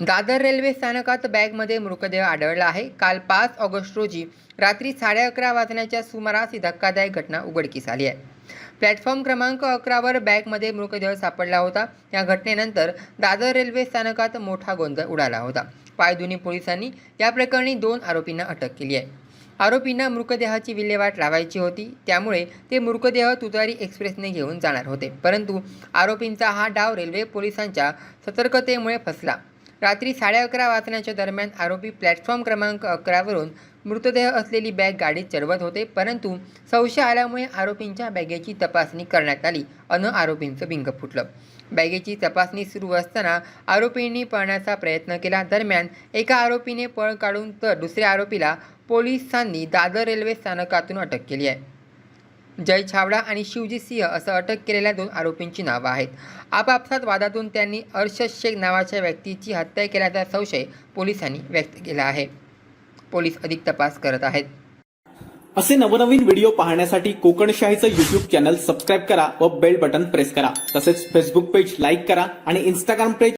Dadar railway स्थानकात बॅगमध्ये मृतदेह आढळला आहे. काल पाच ऑगस्ट रोजी रात्री साडे अकरा वाजण्याच्या सुमारास ही धक्कादायक घटना उघडकीस आली आहे. प्लॅटफॉर्म क्रमांक अकरावर बॅगमध्ये मृतदेह सापडला होता. या घटनेनंतर दादर रेल्वे स्थानकात मोठा गोंधळ उडाला होता. पायदुनी पोलिसांनी या प्रकरणी दोन आरोपींना अटक केली आहे. आरोपींना मृतदेहाची विल्हेवाट लावायची होती. त्यामुळे ते मृतदेह तुतारी एक्सप्रेसने घेऊन जाणार होते. परंतु आरोपींचा हा डाव रेल्वे पोलिसांच्या सतर्कतेमुळे फसला. रात्री साडे अकरा वाजण्याच्या दरम्यान आरोपी प्लॅटफॉर्म क्रमांक अकरावरून मृतदेह असलेली बॅग गाडीत चढवत होते परंतु संशय आल्यामुळे आरोपींच्या बॅगेची तपासणी करण्यात आली अन आरोपींचं बिंग फुटलं. बॅगेची तपासणी सुरू असताना आरोपींनी पळण्याचा प्रयत्न केला. दरम्यान एका आरोपीने पळ काढून तर दुसऱ्या आरोपीला पोलिसांनी दादर रेल्वे स्थानकातून अटक केली आहे. जय छावडा आणि शिवजी सिंह असं अटक केलेल्या दोन आरोपींची नावं आहेत. आपापसात वादातून त्यांनी अर्शद शेख नावाच्या व्यक्तीची हत्या केल्याचा संशय पोलिसांनी व्यक्त केला आहे. पोलीस अधिक तपास करत आहेत. असे नवनवीन व्हिडिओ पाहण्यासाठी कोकणशाहीचं युट्यूब चॅनल सबस्क्राईब करा व बेल बटन प्रेस करा. तसेच फेसबुक पेज लाईक करा आणि इंस्टाग्राम पेज